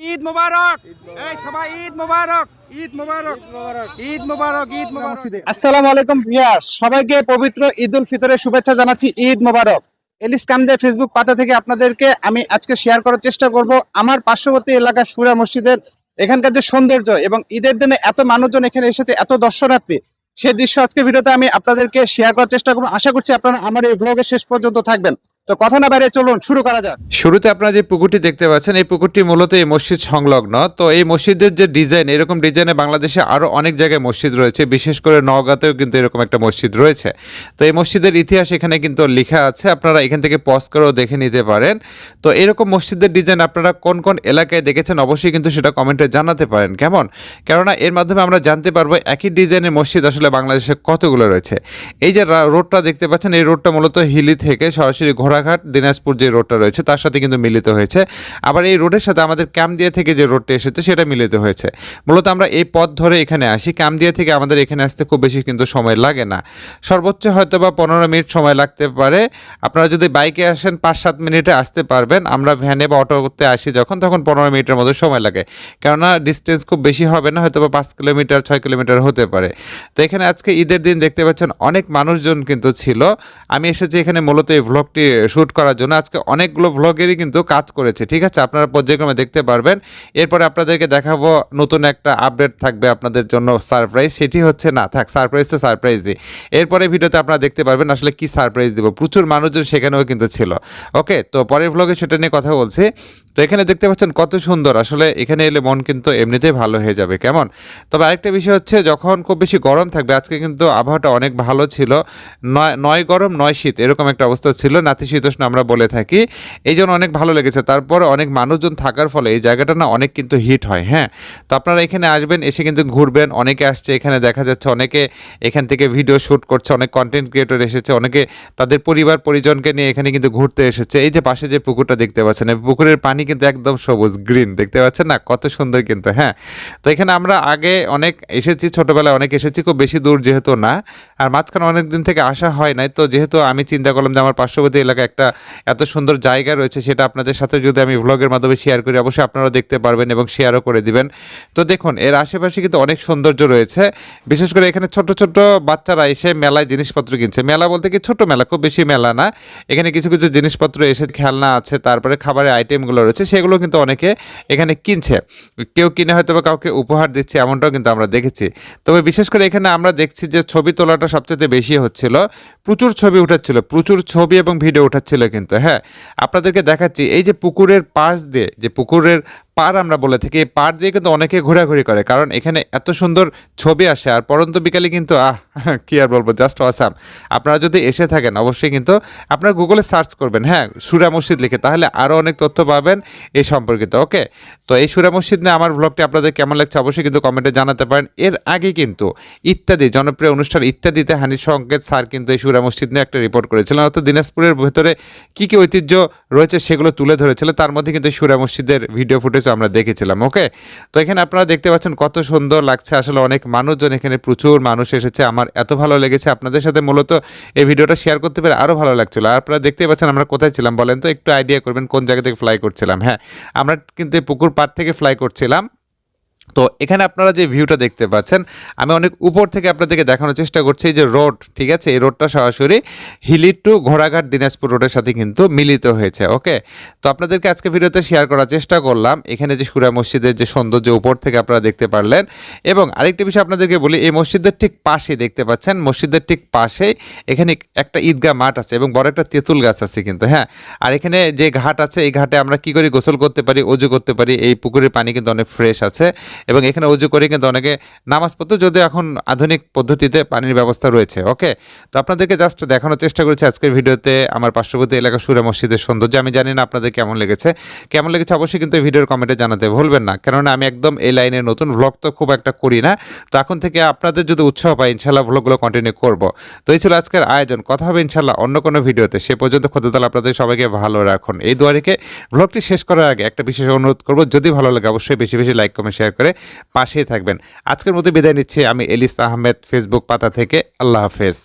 ঈদ মোবারক। এই সবাই ঈদ মোবারক ঈদ মোবারক ঈদ মোবারক। ঈদ মোবারক আসসালামু আলাইকুম ভিউয়ার্স সবাইকে পবিত্র ঈদ উল ফিতরের শুভেচ্ছা জানাচ্ছি ঈদ মোবারক। এলিস কামদে ফেসবুক পাতা থেকে আপনাদেরকে আমি আজকে শেয়ার করার চেষ্টা করব। আমার পার্শ্ববর্তী এলাকা সুরা মসজিদের এখানকার যে সৌন্দর্য এবং ঈদের দিনে এত মানুষজন এখানে এসেছে এত দর্শনার্থী সে দৃশ্য আজকে ভিডিওতে আমি আপনাদেরকে শেয়ার করার চেষ্টা করব। আশা করছি আপনারা আমার এই ভ্লগের শেষ পর্যন্ত থাকবেন। তো কথা না বাইরে চলুন, শুরু করা যাক। শুরুতে আপনারা যে পুকুরটি দেখতে পাচ্ছেন, এই পুকুরটি মূলত এই মসজিদ সংলগ্ন। তো এই মসজিদের যে ডিজাইন, এরকম ডিজাইনে বাংলাদেশে আরও অনেক জায়গায় মসজিদ রয়েছে। বিশেষ করে নওগাঁতেও কিন্তু এরকম একটা মসজিদ রয়েছে। তো এই মসজিদের ইতিহাস এখানে কিন্তু লেখা আছে। আপনারা এখান থেকে পজ করেও দেখে নিতে পারেন। তো এরকম মসজিদের ডিজাইন আপনারা কোন কোন এলাকায় দেখেছেন, অবশ্যই কিন্তু সেটা কমেন্টে জানাতে পারেন। কেমন? কেননা এর মাধ্যমে আমরা জানতে পারব একই ডিজাইনের মসজিদ আসলে বাংলাদেশে কতগুলো রয়েছে। এই যে রোডটা দেখতে পাচ্ছেন, এই রোডটা মূলত হিলি থেকে সরাসরি ঘোড়াঘাট, দিনাজপুর যে রোডটা রয়েছে তার সাথে কিন্তু মিলিত হয়েছে। আবার এই রোডের সাথে আমাদের ক্যামদিয়া থেকে যে রোডটা এসেছে সেটা মিলিত হয়েছে। মূলত আমরা এই পথ ধরে এখানে আসি। ক্যামদিয়া থেকে আমাদের এখানে আসতে খুব বেশি কিন্তু সময় লাগে না। সর্বোচ্চ হয়তো বা পনেরো মিনিট সময় লাগতে পারে। আপনারা যদি বাইকে আসেন পাঁচ সাত মিনিটে আসতে পারবেন। আমরা ভ্যানে বা অটো করতে আসি যখন, তখন পনেরো মিনিটের মতো সময় লাগে। কেননা ডিস্টেন্স খুব বেশি হবে না হয়তো বা পাঁচ কিলোমিটার, ছয় কিলোমিটার হতে পারে। তো এখানে আজকে ঈদের দিন দেখতে পাচ্ছেন অনেক মানুষজন কিন্তু ছিল। আমি এসেছি এখানে মূলত এই ভ্লগটি শ্যুট করার জন্য আজকে অনেকগুলো ভ্লগেরই কিন্তু কাজ করেছে, ঠিক আছে? আপনারা পর্যায়ক্রমে দেখতে পারবেন। এরপরে আপনাদেরকে দেখাবো নতুন একটা আপডেট থাকবে আপনাদের জন্য সারপ্রাইজ সেটি হচ্ছে, না, থাক সারপ্রাইজ তো সারপ্রাইজ দিই এরপরে ভিডিওতে আপনারা দেখতে পারবেন আসলে কি সারপ্রাইজ দেবো। প্রচুর মানুষজন সেখানেও কিন্তু ছিল ওকে তো পরের ভ্লগে সেটা নিয়ে কথা বলছি। তো এখানে দেখতে পাচ্ছেন কত সুন্দর, আসলে এখানে এলে মন কিন্তু এমনিতেই ভালো হয়ে যাবে, কেমন? তবে আরেকটা বিষয় হচ্ছে, যখন খুব বেশি গরম থাকবে, আজকে কিন্তু আবহাওয়াটা অনেক ভালো ছিল। নয় নয় গরম, নয় শীত, এরকম একটা অবস্থা ছিল। নাতিশীতোষ্ণ আমরা বলে থাকি। এই জন্য অনেক ভালো লেগেছে। তারপরে অনেক মানুষজন থাকার ফলে এই জায়গাটা না অনেক কিন্তু হিট হয় হ্যাঁ? তো আপনারা এখানে আসবেন, এসে কিন্তু ঘুরবেন। অনেকে আসছে, এখানে দেখা যাচ্ছে অনেকে এখান থেকে ভিডিও শ্যুট করছে, অনেক কন্টেন্ট ক্রিয়েটর এসেছে, অনেকে তাদের পরিবার, পরিজনকে নিয়ে এখানে কিন্তু ঘুরতে এসেছে। এই যে পাশে যে পুকুরটা দেখতে পাচ্ছেন পুকুরের পানি কিন্তু একদম সবুজ গ্রিন দেখতে পাচ্ছেন না? কত সুন্দর কিন্তু হ্যাঁ? তো এখানে আমরা আগে অনেক এসেছি, ছোটবেলায় অনেক এসেছি, খুব বেশি দূর যেহেতু না। আর মাঝখানে অনেক দিন থেকে আসা হয় নাই। তো যেহেতু আমি চিন্তা করলাম যে আমার পার্শ্ববর্তী এলাকায় একটা এত সুন্দর জায়গা রয়েছে সেটা আপনাদের সাথে যদি আমি ভ্লগের মাধ্যমে শেয়ার করি, অবশ্যই আপনারাও দেখতে পারবেন এবং শেয়ারও করে দিবেন। তো দেখুন, এর আশেপাশে কিন্তু অনেক সৌন্দর্য রয়েছে। বিশেষ করে এখানে ছোট ছোট বাচ্চারা এসে মেলায় জিনিসপত্র কিনছে। মেলা বলতে কি ছোট মেলা, খুব বেশি মেলা না। এখানে কিছু কিছু জিনিসপত্র এসে খেলনা আছে, তারপরে খাবারের আইটেমগুলো রয়েছে, সেগুলো কিন্তু অনেকে এখানে কিনছে। কেউ কিনে হয়তো বা কাউকে উপহার দিচ্ছে, এমনটাও কিন্তু আমরা দেখেছি। তবে বিশেষ করে এখানে আমরা দেখছি যে ছবি তোলাটা সবচেয়ে বেশি হচ্ছিল। প্রচুর ছবি উঠাচ্ছিল, প্রচুর ছবি এবং ভিডিও উঠাচ্ছিল কিন্তু হ্যাঁ। আপনাদেরকে দেখাচ্ছি এই যে পুকুরের পাশ দিয়ে যে পুকুরের পার আমরা বলে থাকি, এই পার দিয়ে কিন্তু অনেকে ঘোরাঘুরি করে, কারণ এখানে এত সুন্দর ছবি আসে, আর পরন্ত বিকালে কিন্তু, আহ, কি আর বলব জাস্ট আসাম আপনারা যদি এসে থাকেন, অবশ্যই কিন্তু আপনারা গুগলে সার্চ করবেন হ্যাঁ সুরা মসজিদ লিখে, তাহলে আরও অনেক তথ্য পাবেন এই সম্পর্কিত ওকে তো এই সুরা মসজিদ নিয়ে আমার ব্লগটি আপনাদের কেমন লাগছে, অবশ্যই কিন্তু কমেন্টে জানাতে পারেন। এর আগে কিন্তু ইত্যাদি, জনপ্রিয় অনুষ্ঠান ইত্যাদিতে হানি সংকেত স্যার কিন্তু এই সুরা মসজিদ নিয়ে একটা রিপোর্ট করেছিলেন। অর্থাৎ দিনাজপুরের ভেতরে কী কী ঐতিহ্য রয়েছে সেগুলো তুলে ধরেছিলেন তার মধ্যে কিন্তু সুরা মসজিদের ভিডিও ফুটেজ আমরা দেখেছিলাম, ওকে? তো এখানে আপনারা দেখতে পাচ্ছেন কত সুন্দর লাগছে। আসলে অনেক মানুষজন এখানে, প্রচুর মানুষ এসেছে। আমার এত ভালো লেগেছে। আপনাদের সাথে মূলত এই ভিডিওটা শেয়ার করতে পেরে আরও ভালো লাগছিল। আর আপনারা দেখতে পাচ্ছেন আমরা কোথায় ছিলাম বলেন তো? একটু আইডিয়া করবেন, কোন জায়গা থেকে ফ্লাই করছিলাম। হ্যাঁ আমরা কিন্তু এই পুকুর পাড় থেকে ফ্লাই করছিলাম। তো এখানে আপনারা যে ভিউটা দেখতে পাচ্ছেন, আমি অনেক উপর থেকে আপনাদেরকে দেখানোর চেষ্টা করছি যে রোড, ঠিক আছে? এই রোডটা সরাসরি হিলি টু ঘোড়াঘাট দিনাজপুর রোডের সাথে কিন্তু মিলিত হয়েছে, ওকে? তো আপনাদেরকে আজকে ভিডিওতে শেয়ার করার চেষ্টা করলাম। এখানে যে সুরা মসজিদের যে সৌন্দর্য উপর থেকে আপনারা দেখতে পারলেন এবং আরেকটি বিষয় আপনাদেরকে বলি, এই মসজিদের ঠিক পাশে দেখতে পাচ্ছেন, মসজিদের ঠিক পাশে এখানে একটা ঈদগাহ মাঠ আছে এবং বড় একটা তেঁতুল গাছ আছে কিন্তু হ্যাঁ? আর এখানে যে ঘাট আছে, এই ঘাটে আমরা কি করে গোসল করতে পারি, অজু করতে পারি, এই পুকুরের পানি কিন্তু অনেক ফ্রেশ আছে। এবং এখানে উজু করে কিন্তু অনেকে নামাজ পড়তে, যদিও এখন আধুনিক পদ্ধতিতে পানির ব্যবস্থা রয়েছে। ওকে? তো আপনাদেরকে জাস্ট দেখানোর চেষ্টা করেছি আজকের ভিডিওতে আমার পার্শ্ববর্তী এলাকা সুরে মসজিদের সৌন্দর্য। আমি জানি না আপনাদের কেমন লেগেছে। কেমন লেগেছে অবশ্যই কিন্তু ভিডিওর কমেন্টে জানাতে ভুলবেন না। কেননা আমি একদম এই লাইনে নতুন ভ্লগ তো খুব একটা করি না। তো এখন থেকে আপনাদের যদি উৎসাহ পাই ইনশাল্লাহ ভ্লগগুলো কন্টিনিউ করব। তো এই ছিল আজকের আয়োজন। কথা হবে ইনশাল্লাহ অন্য কোনো ভিডিওতে। সে পর্যন্ত খোদাতাল আপনাদের সবাইকে ভালো রাখুন। এই দুয়ারিকে ভ্লগটি শেষ করার আগে একটা বিশেষ অনুরোধ করব। যদি ভালো লাগে অবশ্যই বেশি বেশি লাইক কমেন্ট শেয়ার করে পাশেই থাকবেন। আজকের মতো বিদায় নিচ্ছি। আমি এলিস আহমেদ ফেসবুক পাতা থেকে। আল্লাহ হাফেজ।